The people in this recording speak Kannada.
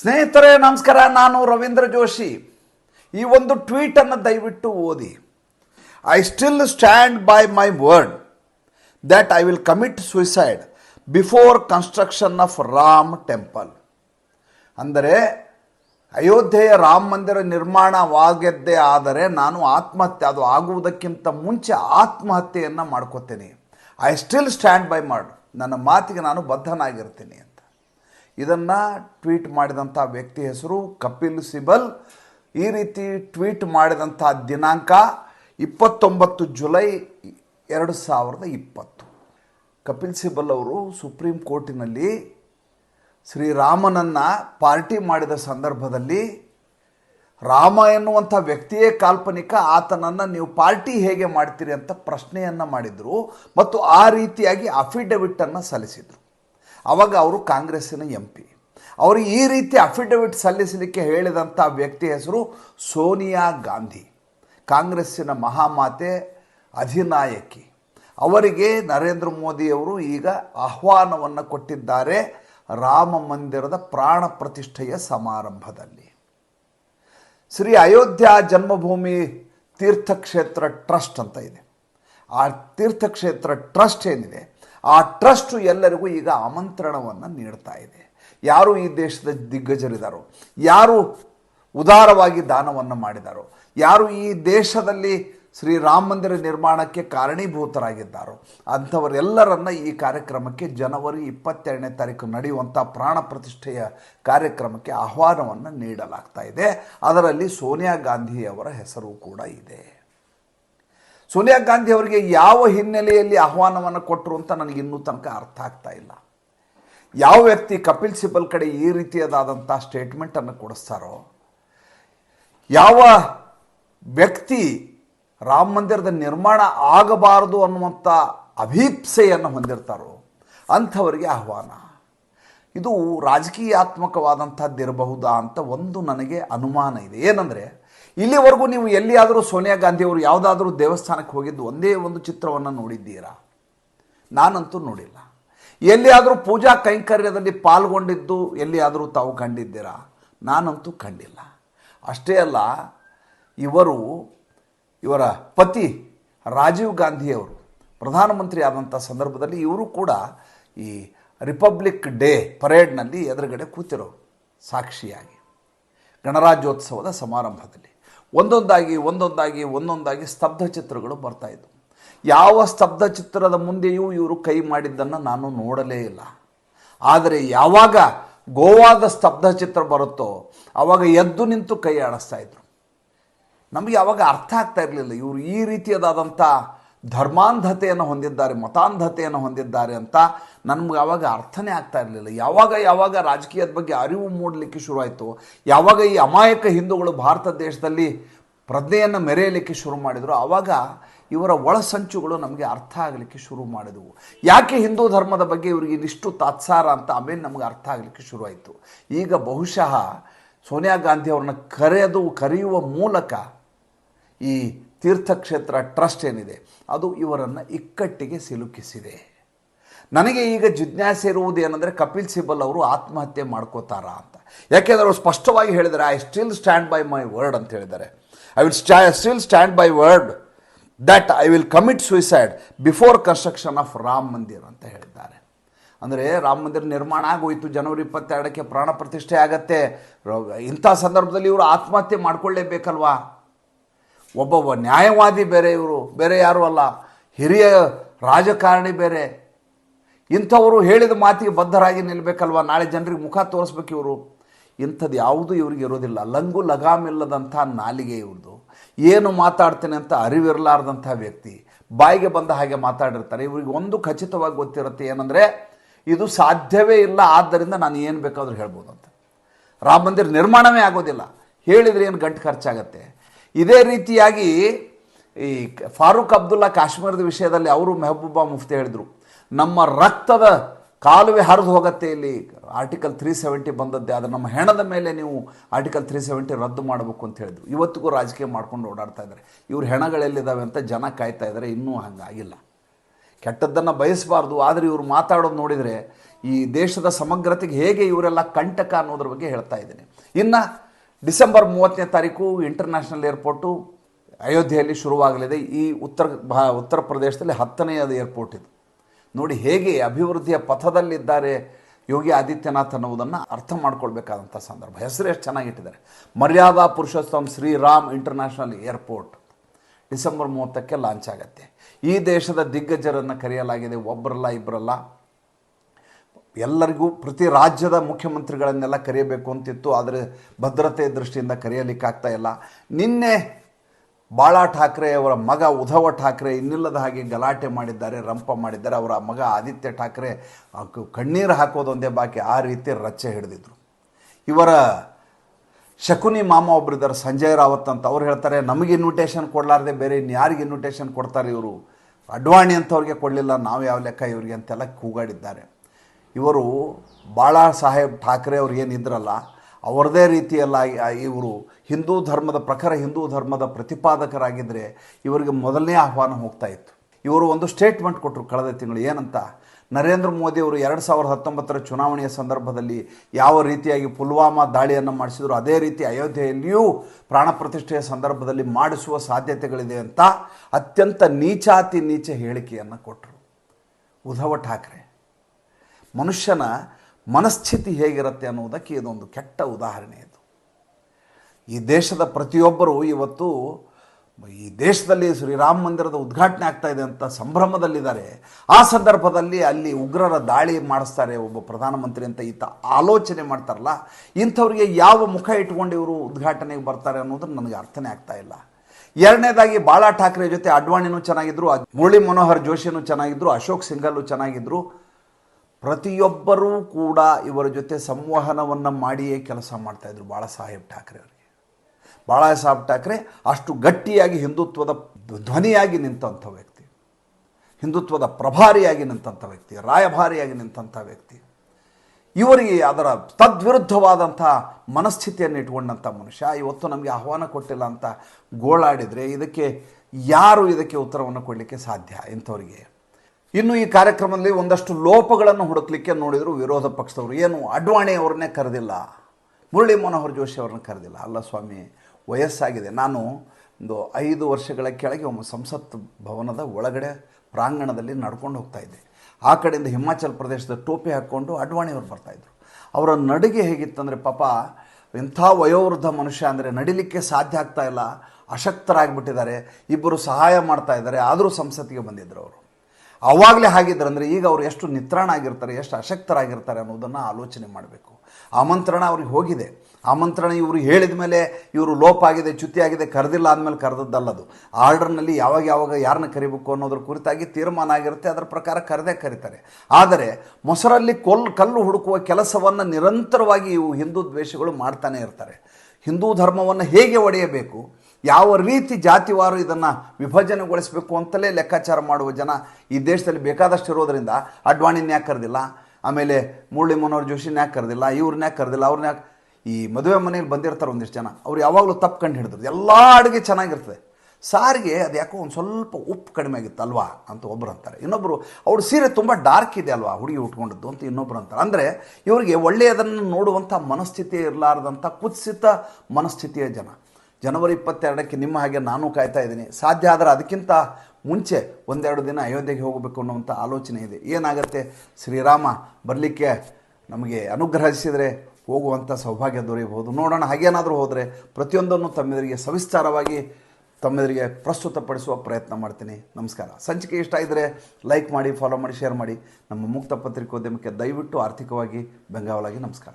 ಸ್ನೇಹಿತರೆ, ನಮಸ್ಕಾರ. ನಾನು ರವೀಂದ್ರ ಜೋಶಿ. ಈ ಒಂದು ಟ್ವೀಟನ್ನು ದಯವಿಟ್ಟು ಓದಿ. I still stand by my word that I will commit suicide before construction of Ram temple ಅಂದರೆ, ಅಯೋಧ್ಯೆಯ ರಾಮ ಮಂದಿರ ನಿರ್ಮಾಣವಾಗದ್ದೇ ಆದರೆ ನಾನು ಆತ್ಮಹತ್ಯೆ, ಅದು ಆಗುವುದಕ್ಕಿಂತ ಮುಂಚೆ ಆತ್ಮಹತ್ಯೆಯನ್ನು ಮಾಡ್ಕೋತೇನೆ. ಐ ಸ್ಟಿಲ್ ಸ್ಟ್ಯಾಂಡ್ ಬೈ ಮಾಡು ನನ್ನ ಮಾತಿಗೆ ನಾನು ಬದ್ಧನಾಗಿರ್ತೀನಿ. ಇದನ್ನು ಟ್ವೀಟ್ ಮಾಡಿದಂಥ ವ್ಯಕ್ತಿ ಹೆಸರು ಕಪಿಲ್ ಸಿಬಲ್. ಈ ರೀತಿ ಟ್ವೀಟ್ ಮಾಡಿದಂಥ ದಿನಾಂಕ ಇಪ್ಪತ್ತೊಂಬತ್ತು ಜುಲೈ ಎರಡು ಸಾವಿರದ ಇಪ್ಪತ್ತು. ಕಪಿಲ್ ಸಿಬಲ್ ಅವರು ಸುಪ್ರೀಂ ಕೋರ್ಟಿನಲ್ಲಿ ಶ್ರೀರಾಮನನ್ನು ಪಾರ್ಟಿ ಮಾಡಿದ ಸಂದರ್ಭದಲ್ಲಿ ರಾಮ ಎನ್ನುವಂಥ ವ್ಯಕ್ತಿಯೇ ಕಾಲ್ಪನಿಕ, ಆತನನ್ನು ನೀವು ಪಾರ್ಟಿ ಹೇಗೆ ಮಾಡ್ತೀರಿ ಅಂತ ಪ್ರಶ್ನೆಯನ್ನು ಮಾಡಿದರು ಮತ್ತು ಆ ರೀತಿಯಾಗಿ ಅಫಿಡವಿಟನ್ನು ಸಲ್ಲಿಸಿದರು. ಅವಾಗ ಅವರು ಕಾಂಗ್ರೆಸ್ಸಿನ ಎಂ ಪಿ ಅವರು ಈ ರೀತಿ ಅಫಿಡವಿಟ್ ಸಲ್ಲಿಸಲಿಕ್ಕೆ ಹೇಳಿದಂಥ ವ್ಯಕ್ತಿ ಹೆಸರು ಸೋನಿಯಾ ಗಾಂಧಿ. ಕಾಂಗ್ರೆಸ್ಸಿನ ಮಹಾಮಾತೆ ಅಧಿನಾಯಕಿ. ಅವರಿಗೆ ನರೇಂದ್ರ ಮೋದಿಯವರು ಈಗ ಆಹ್ವಾನವನ್ನು ಕೊಟ್ಟಿದ್ದಾರೆ ರಾಮ ಮಂದಿರದ ಪ್ರಾಣ ಪ್ರತಿಷ್ಠೆಯ ಸಮಾರಂಭದಲ್ಲಿ. ಶ್ರೀ ಅಯೋಧ್ಯ ಜನ್ಮಭೂಮಿ ತೀರ್ಥಕ್ಷೇತ್ರ ಟ್ರಸ್ಟ್ ಅಂತ ಇದೆ. ಆ ತೀರ್ಥಕ್ಷೇತ್ರ ಟ್ರಸ್ಟ್ ಏನಿದೆ? ಆ ಟ್ರಸ್ಟು ಎಲ್ಲರಿಗೂ ಈಗ ಆಮಂತ್ರಣವನ್ನು ನೀಡ್ತಾ ಇದೆ. ಯಾರು ಈ ದೇಶದ ದಿಗ್ಗಜರಿದ್ದಾರೋ ಯಾರು ಉದಾರವಾಗಿ ದಾನವನ್ನು ಮಾಡಿದಾರೋ, ಯಾರು ಈ ದೇಶದಲ್ಲಿ ಶ್ರೀ ರಾಮ ಮಂದಿರ ನಿರ್ಮಾಣಕ್ಕೆ ಕಾರಣೀಭೂತರಾಗಿದ್ದಾರೋ, ಅಂಥವರೆಲ್ಲರನ್ನ ಈ ಕಾರ್ಯಕ್ರಮಕ್ಕೆ ಜನವರಿ ಇಪ್ಪತ್ತೆರಡನೇ ತಾರೀಕು ನಡೆಯುವಂಥ ಪ್ರಾಣ ಪ್ರತಿಷ್ಠೆಯ ಕಾರ್ಯಕ್ರಮಕ್ಕೆ ಆಹ್ವಾನವನ್ನು ನೀಡಲಾಗ್ತಾ ಇದೆ. ಅದರಲ್ಲಿ ಸೋನಿಯಾ ಗಾಂಧಿಯವರ ಹೆಸರು ಕೂಡ ಇದೆ. ಸೋನಿಯಾ ಗಾಂಧಿ ಅವರಿಗೆ ಯಾವ ಹಿನ್ನೆಲೆಯಲ್ಲಿ ಆಹ್ವಾನವನ್ನು ಕೊಟ್ಟರು ಅಂತ ನನಗೆ ಇನ್ನೂ ತನಕ ಅರ್ಥ ಆಗ್ತಾ ಇಲ್ಲ. ಯಾವ ವ್ಯಕ್ತಿ ಕಪಿಲ್ ಸಿಬಲ್ ಕಡೆ ಈ ರೀತಿಯದಾದಂಥ ಸ್ಟೇಟ್ಮೆಂಟನ್ನು ಕೊಡಿಸ್ತಾರೋ, ಯಾವ ವ್ಯಕ್ತಿ ರಾಮ ಮಂದಿರದ ನಿರ್ಮಾಣ ಆಗಬಾರದು ಅನ್ನುವಂಥ ಅಭೀಪ್ಸೆಯನ್ನು ಹೊಂದಿರ್ತಾರೋ ಅಂಥವರಿಗೆ ಆಹ್ವಾನ. ಇದು ರಾಜಕೀಯಾತ್ಮಕವಾದಂಥದ್ದಿರಬಹುದಾ ಅಂತ ಒಂದು ನನಗೆ ಅನುಮಾನ ಇದೆ. ಏನಂದರೆ ಇಲ್ಲಿವರೆಗೂ ನೀವು ಎಲ್ಲಿಯಾದರೂ ಸೋನಿಯಾ ಗಾಂಧಿಯವರು ಯಾವುದಾದ್ರೂ ದೇವಸ್ಥಾನಕ್ಕೆ ಹೋಗಿದ್ದು ಒಂದೇ ಒಂದು ಚಿತ್ರವನ್ನು ನೋಡಿದ್ದೀರಾ? ನಾನಂತೂ ನೋಡಿಲ್ಲ. ಎಲ್ಲಿಯಾದರೂ ಪೂಜಾ ಕೈಂಕರ್ಯದಲ್ಲಿ ಪಾಲ್ಗೊಂಡಿದ್ದು ಎಲ್ಲಿಯಾದರೂ ತಾವು ಕಂಡಿದ್ದೀರಾ? ನಾನಂತೂ ಕಂಡಿಲ್ಲ. ಅಷ್ಟೇ ಅಲ್ಲ, ಇವರು, ಇವರ ಪತಿ ರಾಜೀವ್ ಗಾಂಧಿಯವರು, ಪ್ರಧಾನಮಂತ್ರಿ ಆದಂಥ ಸಂದರ್ಭದಲ್ಲಿ ಇವರು ಕೂಡ ಈ ರಿಪಬ್ಲಿಕ್ ಡೇ ಪರೇಡ್ನಲ್ಲಿ ಎದುರುಗಡೆ ಕೂತಿರೋ ಸಾಕ್ಷಿಯಾಗಿ. ಗಣರಾಜ್ಯೋತ್ಸವದ ಸಮಾರಂಭದಲ್ಲಿ. ಒಂದೊಂದಾಗಿ ಒಂದೊಂದಾಗಿ ಒಂದೊಂದಾಗಿ ಸ್ತಬ್ಧ ಚಿತ್ರಗಳು ಬರ್ತಾ ಇದ್ವು. ಯಾವ ಸ್ತಬ್ಧ ಚಿತ್ರದ ಮುಂದೆಯೂ ಇವರು ಕೈ ಮಾಡಿದ್ದನ್ನು ನಾನು ನೋಡಲೇ ಇಲ್ಲ. ಆದರೆ ಯಾವಾಗ ಗೋವಾದ ಸ್ತಬ್ಧ ಚಿತ್ರ ಬರುತ್ತೋ ಆವಾಗ ಎದ್ದು ನಿಂತು ಕೈ ಆಡಿಸ್ತಾ ಇದ್ರು. ನಮಗೆ ಯಾವಾಗ ಅರ್ಥ ಆಗ್ತಾ ಇರಲಿಲ್ಲ, ಇವರು ಈ ರೀತಿಯದಾದಂಥ ಧರ್ಮಾಂಧತೆಯನ್ನು ಹೊಂದಿದ್ದಾರೆ, ಮತಾಂಧತೆಯನ್ನು ಹೊಂದಿದ್ದಾರೆ ಅಂತ ನಮ್ಗೆ ಯಾವಾಗ ಅರ್ಥನೇ ಆಗ್ತಾ ಇರಲಿಲ್ಲ. ಯಾವಾಗ ಯಾವಾಗ ರಾಜಕೀಯದ ಬಗ್ಗೆ ಅರಿವು ಮೂಡಲಿಕ್ಕೆ ಶುರುವಾಯಿತು, ಯಾವಾಗ ಈ ಅಮಾಯಕ ಹಿಂದೂಗಳು ಭಾರತ ದೇಶದಲ್ಲಿ ಪ್ರಜ್ಞೆಯನ್ನು ಮೆರೆಯಲಿಕ್ಕೆ ಶುರು ಮಾಡಿದರು ಆವಾಗ ಇವರ ಒಳಸಂಚುಗಳು ನಮಗೆ ಅರ್ಥ ಆಗಲಿಕ್ಕೆ ಶುರು ಮಾಡಿದವು. ಯಾಕೆ ಹಿಂದೂ ಧರ್ಮದ ಬಗ್ಗೆ ಇವರಿಗೆ ಇದಿಷ್ಟು ತಾತ್ಸಾರ ಅಂತ ಆಮೇಲೆ ನಮಗೆ ಅರ್ಥ ಆಗಲಿಕ್ಕೆ ಶುರುವಾಯಿತು. ಈಗ ಬಹುಶಃ ಸೋನಿಯಾ ಗಾಂಧಿ ಅವ್ರನ್ನ ಕರೆದು, ಕರೆಯುವ ಮೂಲಕ ಈ ತೀರ್ಥಕ್ಷೇತ್ರ ಟ್ರಸ್ಟ್ ಏನಿದೆ, ಅದು ಇವರನ್ನು ಇಕ್ಕಟ್ಟಿಗೆ ಸಿಲುಕಿಸಿದೆ. ನನಗೆ ಈಗ ಜಿಜ್ಞಾಸೆ ಇರುವುದು ಏನಂದರೆ, ಕಪಿಲ್ ಸಿಬಲ್ ಅವರು ಆತ್ಮಹತ್ಯೆ ಮಾಡ್ಕೋತಾರಾ ಅಂತ. ಯಾಕೆಂದರೆ ಅವರು ಸ್ಪಷ್ಟವಾಗಿ ಹೇಳಿದ್ದಾರೆ I still stand by my word ಅಂತ ಹೇಳಿದ್ದಾರೆ. I will sta still stand by word that I will commit suicide before construction of Ram Mandir ಅಂತ ಹೇಳಿದ್ದಾರೆ. ಅಂದರೆ ರಾಮ ಮಂದಿರ ನಿರ್ಮಾಣ ಆಗೋಯಿತು, ಜನವರಿ ಇಪ್ಪತ್ತೆರಡಕ್ಕೆ ಪ್ರಾಣ ಪ್ರತಿಷ್ಠೆ ಆಗತ್ತೆ. ಇಂಥ ಸಂದರ್ಭದಲ್ಲಿ ಇವರು ಆತ್ಮಹತ್ಯೆ ಮಾಡ್ಕೊಳ್ಳೇಬೇಕಲ್ವಾ? ಒಬ್ಬ ನ್ಯಾಯವಾದಿ ಬೇರೆ ಇವರು, ಬೇರೆ ಯಾರೂ ಅಲ್ಲ. ಹಿರಿಯ ರಾಜಕಾರಣಿ ಬೇರೆ. ಇಂಥವರು ಹೇಳಿದ ಮಾತಿಗೆ ಬದ್ಧರಾಗಿ ನಿಲ್ಲಬೇಕಲ್ವ ನಾಳೆ ಜನರಿಗೆ ಮುಖ ತೋರಿಸ್ಬೇಕು ಇವರು. ಇಂಥದ್ದು ಯಾವುದೂ ಇವ್ರಿಗೆ ಇರೋದಿಲ್ಲ. ಲಂಗು ಲಗಾಮಿಲ್ಲದಂಥ ನಾಲಿಗೆ ಇವ್ರದ್ದು ಏನು ಮಾತಾಡ್ತೇನೆ ಅಂತ ಅರಿವಿರಲಾರ್ದಂಥ ವ್ಯಕ್ತಿ. ಬಾಯಿಗೆ ಬಂದ ಹಾಗೆ ಮಾತಾಡಿರ್ತಾರೆ. ಇವ್ರಿಗೆ ಒಂದು ಖಚಿತವಾಗಿ ಗೊತ್ತಿರುತ್ತೆ ಏನಂದರೆ, ಇದು ಸಾಧ್ಯವೇ ಇಲ್ಲ, ಆದ್ದರಿಂದ ನಾನು ಏನು ಬೇಕಾದರೂ ಹೇಳ್ಬೋದು ಅಂತ. ರಾಮ ಮಂದಿರ ನಿರ್ಮಾಣವೇ ಆಗೋದಿಲ್ಲ. ಹೇಳಿದರೆ ಏನು ಗಂಟು ಖರ್ಚಾಗತ್ತೆ? ಇದೇ ರೀತಿಯಾಗಿ ಈ ಫಾರೂಕ್ ಅಬ್ದುಲ್ಲಾ ಕಾಶ್ಮೀರದ ವಿಷಯದಲ್ಲಿ ಅವರು ಮೆಹಬೂಬಾ ಮುಫ್ತಿ ಹೇಳಿದರು, ನಮ್ಮ ರಕ್ತದ ಕಾಲುವೆ ಹರಿದು ಹೋಗುತ್ತೆ ಇಲ್ಲಿ. ಆರ್ಟಿಕಲ್ ತ್ರೀ ಸೆವೆಂಟಿ ಬಂದದ್ದೇ, ಆದರೆ ನಮ್ಮ ಹೆಣದ ಮೇಲೆ ನೀವು ಆರ್ಟಿಕಲ್ ತ್ರೀ ಸೆವೆಂಟಿ ರದ್ದು ಮಾಡಬೇಕು ಅಂತ ಹೇಳಿದ್ರು. ಇವತ್ತಿಗೂ ರಾಜಕೀಯ ಮಾಡ್ಕೊಂಡು ಓಡಾಡ್ತಾ ಇದ್ದಾರೆ. ಇವ್ರ ಹೆಣಗಳೆಲ್ಲಿದ್ದಾವೆ ಅಂತ ಜನ ಕಾಯ್ತಾ ಇದ್ದಾರೆ, ಇನ್ನೂ ಹಂಗಾಗಿಲ್ಲ. ಕೆಟ್ಟದ್ದನ್ನು ಬಯಸಬಾರ್ದು, ಆದರೆ ಇವರು ಮಾತಾಡೋದು ನೋಡಿದರೆ ಈ ದೇಶದ ಸಮಗ್ರತೆಗೆ ಹೇಗೆ ಇವರೆಲ್ಲ ಕಂಟಕ ಅನ್ನೋದ್ರ ಬಗ್ಗೆ ಹೇಳ್ತಾ ಇದ್ದೀನಿ. ಇನ್ನು ಡಿಸೆಂಬರ್ ಮೂವತ್ತನೇ ತಾರೀಕು ಇಂಟರ್ನ್ಯಾಷನಲ್ ಏರ್ಪೋರ್ಟು ಅಯೋಧ್ಯೆಯಲ್ಲಿ ಶುರುವಾಗಲಿದೆ. ಈ ಉತ್ತರ ಭಾ ಉತ್ತರ ಪ್ರದೇಶದಲ್ಲಿ ಹತ್ತನೆಯದು ಏರ್ಪೋರ್ಟ್ ಇದು. ನೋಡಿ ಹೇಗೆ ಅಭಿವೃದ್ಧಿಯ ಪಥದಲ್ಲಿದ್ದಾರೆ ಯೋಗಿ ಆದಿತ್ಯನಾಥ್ ಅನ್ನುವುದನ್ನು ಅರ್ಥ ಮಾಡ್ಕೊಳ್ಬೇಕಾದಂಥ ಸಂದರ್ಭ. ಹೆಸರು ಎಷ್ಟು ಚೆನ್ನಾಗಿಟ್ಟಿದ್ದಾರೆ. Maryada Purushottam Shriram international airport December ಮೂವತ್ತಕ್ಕೆ ಲಾಂಚ್ ಆಗುತ್ತೆ. ಈ ದೇಶದ ದಿಗ್ಗಜರನ್ನು ಕರೆಯಲಾಗಿದೆ ಒಬ್ಬರಲ್ಲ ಇಬ್ಬರಲ್ಲ ಎಲ್ಲರಿಗೂ ಪ್ರತಿ ರಾಜ್ಯದ ಮುಖ್ಯಮಂತ್ರಿಗಳನ್ನೆಲ್ಲ ಕರೆಯಬೇಕು ಅಂತಿತ್ತು, ಆದರೆ ಭದ್ರತೆ ದೃಷ್ಟಿಯಿಂದ ಕರೆಯಲಿಕ್ಕಾಗ್ತಾ ಇಲ್ಲ. ನಿನ್ನೆ ಬಾಳಾ ಠಾಕ್ರೆ ಅವರ ಮಗ ಉದ್ಧವ ಠಾಕ್ರೆ ಇನ್ನಿಲ್ಲದ ಹಾಗೆ ಗಲಾಟೆ ಮಾಡಿದ್ದಾರೆ, ರಂಪ ಮಾಡಿದ್ದಾರೆ. ಅವರ ಮಗ ಆದಿತ್ಯ ಠಾಕ್ರೆ ಕಣ್ಣೀರು ಹಾಕೋದೊಂದೇ ಬಾಕಿ, ಆ ರೀತಿ ರಚ್ಚೆ ಹಿಡಿದಿದ್ರು. ಇವರ ಶಕುನಿ ಮಾಮ ಒಬ್ಬರಿದ್ದಾರೆ ಸಂಜಯ್ ರಾವತ್ ಅಂತ. ಅವ್ರು ಹೇಳ್ತಾರೆ, ನಮಗೆ ಇನ್ವಿಟೇಷನ್ ಕೊಡಲಾರ್ದೆ ಬೇರೆ ಇನ್ಯಾರಿಗೆ ಇನ್ವಿಟೇಷನ್ ಕೊಡ್ತಾರೆ ಇವರು? ಅಡ್ವಾಣಿ ಅಂಥವ್ರಿಗೆ ಕೊಡಲಿಲ್ಲ, ನಾವು ಯಾವ ಲೆಕ್ಕ ಇವರಿಗೆ? ಅಂತೆಲ್ಲ ಕೂಗಾಡಿದ್ದಾರೆ. ಇವರು ಬಾಳಾ ಸಾಹೇಬ್ ಠಾಕ್ರೆ ಅವ್ರು ಏನಿದ್ರಲ್ಲ ಅವರದೇ ರೀತಿಯಲ್ಲ ಇವರು ಹಿಂದೂ ಧರ್ಮದ ಪ್ರಖರ ಹಿಂದೂ ಧರ್ಮದ ಪ್ರತಿಪಾದಕರಾಗಿದ್ದರೆ ಇವರಿಗೆ ಮೊದಲನೇ ಆಹ್ವಾನ ಹೋಗ್ತಾ ಇತ್ತು. ಇವರು ಒಂದು ಸ್ಟೇಟ್ಮೆಂಟ್ ಕೊಟ್ಟರು ಕಳೆದ ತಿಂಗಳು, ಏನಂತ? ನರೇಂದ್ರ ಮೋದಿ ಅವರು ಎರಡು ಸಾವಿರದ ಹತ್ತೊಂಬತ್ತರ ಚುನಾವಣೆಯ ಸಂದರ್ಭದಲ್ಲಿ ಯಾವ ರೀತಿಯಾಗಿ ಪುಲ್ವಾಮಾ ದಾಳಿಯನ್ನು ಮಾಡಿಸಿದ್ರು, ಅದೇ ರೀತಿ ಅಯೋಧ್ಯೆಯಲ್ಲಿಯೂ ಪ್ರಾಣ ಪ್ರತಿಷ್ಠೆಯ ಸಂದರ್ಭದಲ್ಲಿ ಮಾಡಿಸುವ ಸಾಧ್ಯತೆಗಳಿದೆ ಅಂತ ಅತ್ಯಂತ ನೀಚಾತಿ ನೀಚ ಹೇಳಿಕೆಯನ್ನು ಕೊಟ್ಟರು ಉದ್ಧವ ಠಾಕ್ರೆ. ಮನುಷ್ಯನ ಮನಸ್ಥಿತಿ ಹೇಗಿರುತ್ತೆ ಅನ್ನುವುದಕ್ಕೆ ಇದೊಂದು ಕೆಟ್ಟ ಉದಾಹರಣೆ ಇದು. ಈ ದೇಶದ ಪ್ರತಿಯೊಬ್ಬರು ಇವತ್ತು ಈ ದೇಶದಲ್ಲಿ ಶ್ರೀರಾಮ ಮಂದಿರದ ಉದ್ಘಾಟನೆ ಆಗ್ತಾ ಇದೆ ಅಂತ ಸಂಭ್ರಮದಲ್ಲಿದ್ದಾರೆ. ಆ ಸಂದರ್ಭದಲ್ಲಿ ಅಲ್ಲಿ ಉಗ್ರರ ದಾಳಿ ಮಾಡಿಸ್ತಾರೆ ಒಬ್ಬ ಪ್ರಧಾನಮಂತ್ರಿ ಅಂತ ಈತ ಆಲೋಚನೆ ಮಾಡ್ತಾರಲ್ಲ, ಇಂಥವ್ರಿಗೆ ಯಾವ ಮುಖ ಇಟ್ಕೊಂಡು ಇವರು ಉದ್ಘಾಟನೆಗೆ ಬರ್ತಾರೆ ಅನ್ನೋದು ನನಗೆ ಅರ್ಥನೇ ಆಗ್ತಾ ಇಲ್ಲ. ಎರಡನೇದಾಗಿ ಬಾಳಾ ಠಾಕ್ರೆ ಜೊತೆ ಅಡ್ವಾಣಿನೂ ಚೆನ್ನಾಗಿದ್ರು ಮುರಳಿ ಮನೋಹರ್ ಜೋಶಿನೂ ಚೆನ್ನಾಗಿದ್ರು, ಅಶೋಕ್ ಸಿಂಗಲ್ಲೂ ಚೆನ್ನಾಗಿದ್ರು. ಪ್ರತಿಯೊಬ್ಬರೂ ಕೂಡ ಇವರ ಜೊತೆ ಸಂವಹನವನ್ನು ಮಾಡಿಯೇ ಕೆಲಸ ಮಾಡ್ತಾಯಿದ್ರು ಬಾಳಾ ಸಾಹೇಬ್ ಠಾಕ್ರೆ ಅವರಿಗೆ. ಬಾಳಾ ಸಾಹೇಬ್ ಠಾಕ್ರೆ ಅಷ್ಟು ಗಟ್ಟಿಯಾಗಿ ಹಿಂದುತ್ವದ ಧ್ವನಿಯಾಗಿ ನಿಂತಂಥ ವ್ಯಕ್ತಿ. ಹಿಂದುತ್ವದ ಪ್ರಭಾರಿಯಾಗಿ ನಿಂತಂಥ ವ್ಯಕ್ತಿ, ರಾಯಭಾರಿಯಾಗಿ ನಿಂತಂಥ ವ್ಯಕ್ತಿ. ಇವರಿಗೆ ಅದರ ತದ್ವಿರುದ್ಧವಾದಂಥ ಮನಸ್ಥಿತಿಯನ್ನು ಇಟ್ಕೊಂಡಂಥ ಮನುಷ್ಯ. ಇವತ್ತು ನಮಗೆ ಆಹ್ವಾನ ಕೊಟ್ಟಿಲ್ಲ ಅಂತ ಗೋಳಾಡಿದರೆ ಇದಕ್ಕೆ ಯಾರು ಇದಕ್ಕೆ ಉತ್ತರವನ್ನು ಕೊಡಲಿಕ್ಕೆ ಸಾಧ್ಯ ಇಂಥವರಿಗೆ? ಇನ್ನು ಈ ಕಾರ್ಯಕ್ರಮದಲ್ಲಿ ಒಂದಷ್ಟು ಲೋಪಗಳನ್ನು ಹುಡುಕ್ಲಿಕ್ಕೆ ನೋಡಿದರು ವಿರೋಧ ಪಕ್ಷದವರು. ಏನು ಅಡ್ವಾಣಿ ಅವ್ರನ್ನೇ ಕರೆದಿಲ್ಲ. ಮುರಳಿ ಮನೋಹರ್ ಜೋಶಿ ಅವ್ರನ್ನ ಕರೆದಿಲ್ಲ. ಅಲ್ಲ ಸ್ವಾಮಿ, ವಯಸ್ಸಾಗಿದೆ. ನಾನು ಒಂದು ಐದು ವರ್ಷಗಳ ಕೆಳಗೆ ಒಮ್ಮೆ ಸಂಸತ್ ಭವನದ ಒಳಗಡೆ ಪ್ರಾಂಗಣದಲ್ಲಿ ನಡ್ಕೊಂಡು ಹೋಗ್ತಾ ಇದ್ದೆ. ಆ ಕಡೆಯಿಂದ ಹಿಮಾಚಲ ಪ್ರದೇಶದ ಟೋಪಿ ಹಾಕ್ಕೊಂಡು ಅಡ್ವಾಣಿಯವ್ರು ಬರ್ತಾಯಿದ್ರು ಅವರ ನಡಿಗೆ ಹೇಗಿತ್ತಂದರೆ, ಪಾಪ, ಎಂಥ ವಯೋವೃದ್ಧ ಮನುಷ್ಯ ಅಂದರೆ ನಡಿಲಿಕ್ಕೆ ಸಾಧ್ಯ ಆಗ್ತಾ ಇಲ್ಲ. ಅಶಕ್ತರಾಗಿಬಿಟ್ಟಿದ್ದಾರೆ. ಇಬ್ಬರು ಸಹಾಯ ಮಾಡ್ತಾ ಇದ್ದಾರೆ. ಆದರೂ ಸಂಸತ್ತಿಗೆ ಬಂದಿದ್ದರು ಅವರು. ಅವಾಗಲೇ ಹಾಗಿದ್ರು ಅಂದರೆ ಈಗ ಅವರು ಎಷ್ಟು ನಿತ್ರಾಣ ಆಗಿರ್ತಾರೆ ಎಷ್ಟು ಅಶಕ್ತರಾಗಿರ್ತಾರೆ ಅನ್ನೋದನ್ನು ಆಲೋಚನೆ ಮಾಡಬೇಕು. ಆಮಂತ್ರಣ ಅವ್ರಿಗೆ ಹೋಗಿದೆ. ಆಮಂತ್ರಣ ಇವರು ಹೇಳಿದ ಮೇಲೆ ಇವರು ಲೋಪ ಆಗಿದೆ, ಚ್ಯುತಿ ಆಗಿದೆ, ಕರೆದಿಲ್ಲ ಆದಮೇಲೆ ಕರೆದದ್ದಲ್ಲದು ಆರ್ಡರ್ನಲ್ಲಿ ಯಾವಾಗ ಯಾವಾಗ ಯಾರನ್ನ ಕರಿಬೇಕು ಅನ್ನೋದ್ರ ಕುರಿತಾಗಿ ತೀರ್ಮಾನ ಆಗಿರುತ್ತೆ, ಅದರ ಪ್ರಕಾರ ಕರೆದೇ ಕರೀತಾರೆ. ಆದರೆ ಮೊಸರಲ್ಲಿ ಕೊಲ್, ಕಲ್ಲು ಹುಡುಕುವ ಕೆಲಸವನ್ನು ನಿರಂತರವಾಗಿ ಇವು ಹಿಂದೂ ದ್ವೇಷಗಳು ಮಾಡ್ತಾನೆ ಇರ್ತಾರೆ. ಹಿಂದೂ ಧರ್ಮವನ್ನು ಹೇಗೆ ಒಡೆಯಬೇಕು? ಯಾವ ರೀತಿ ಜಾತಿವಾರು ಇದನ್ನು ವಿಭಜನೆಗೊಳಿಸಬೇಕು ಅಂತಲೇ ಲೆಕ್ಕಾಚಾರ ಮಾಡುವ ಜನ ಈ ದೇಶದಲ್ಲಿ ಬೇಕಾದಷ್ಟು ಇರೋದರಿಂದ ಅಡ್ವಾಣಿನ ಯಾಕೆ ಕರೆದಿಲ್ಲ, ಆಮೇಲೆ ಮುರಳಿ ಮನೋಹರ್ ಜೋಶಿನ ಯಾಕೆ ಕರೆದಿಲ್ಲ, ಇವ್ರನ್ನ ಯಾಕೆ ಕರೆದಿಲ್ಲ, ಅವ್ರನ್ನ ಯಾಕೆ ಈ ಮದುವೆ ಮನೆಯಲ್ಲಿ ಬಂದಿರ್ತಾರೆ ಒಂದಿಷ್ಟು ಜನ, ಅವ್ರು ಯಾವಾಗಲೂ ತಪ್ಪು ಕಂಡು ಹಿಡಿದ್ರು ಎಲ್ಲ ಅಡುಗೆ ಚೆನ್ನಾಗಿರ್ತದೆ. ಸಾರಿಗೆ ಅದು ಯಾಕೋ ಒಂದು ಸ್ವಲ್ಪ ಉಪ್ಪು ಕಡಿಮೆ ಆಗಿತ್ತು ಅಲ್ವಾ ಅಂತ ಒಬ್ಬರು ಅಂತಾರೆ. ಇನ್ನೊಬ್ಬರು ಅವ್ರ ಸೀರೆ ತುಂಬ ಡಾರ್ಕ್ ಇದೆ ಅಲ್ವಾ, ಹುಡುಗಿ ಉಟ್ಕೊಂಡದ್ದು ಅಂತ ಇನ್ನೊಬ್ಬರು ಅಂತಾರೆ. ಅಂದರೆ ಇವರಿಗೆ ಒಳ್ಳೆಯದನ್ನು ನೋಡುವಂಥ ಮನಸ್ಥಿತಿ ಇರಲಾರ್ದಂಥ ಕುತ್ಸಿತ ಮನಸ್ಥಿತಿಯ ಜನ. ಜನವರಿ ಇಪ್ಪತ್ತೆರಡಕ್ಕೆ ನಿಮ್ಮ ಹಾಗೆ ನಾನು ಕಾಯ್ತಾ ಇದ್ದೀನಿ. ಸಾಧ್ಯ ಆದರೆ ಅದಕ್ಕಿಂತ ಮುಂಚೆ ಒಂದೆರಡು ದಿನ ಅಯೋಧ್ಯೆಗೆ ಹೋಗಬೇಕು ಅನ್ನುವಂಥ ಆಲೋಚನೆ ಇದೆ. ಏನಾಗುತ್ತೆ? ಶ್ರೀರಾಮ ಬರಲಿಕ್ಕೆ ನಮಗೆ ಅನುಗ್ರಹಿಸಿದರೆ ಹೋಗುವಂಥ ಸೌಭಾಗ್ಯ ದೊರೆಯಬಹುದು. ನೋಡೋಣ, ಹಾಗೇನಾದರೂ ಹೋದರೆ ಪ್ರತಿಯೊಂದನ್ನು ತಮ್ಮೆದುರಿಗೆ ಸವಿಸ್ತಾರವಾಗಿ ತಮ್ಮೆದುರಿಗೆ ಪ್ರಸ್ತುತಪಡಿಸುವ ಪ್ರಯತ್ನ ಮಾಡ್ತೀನಿ. ನಮಸ್ಕಾರ. ಸಂಚಿಕೆ ಇಷ್ಟ ಇದ್ದರೆ ಲೈಕ್ ಮಾಡಿ, ಫಾಲೋ ಮಾಡಿ, ಶೇರ್ ಮಾಡಿ. ನಮ್ಮ ಮುಕ್ತ ಪತ್ರಿಕೋದ್ಯಮಕ್ಕೆ ದಯವಿಟ್ಟು ಆರ್ಥಿಕವಾಗಿ ಬೆಂಗಾವಲಾಗಿ ನಮಸ್ಕಾರ.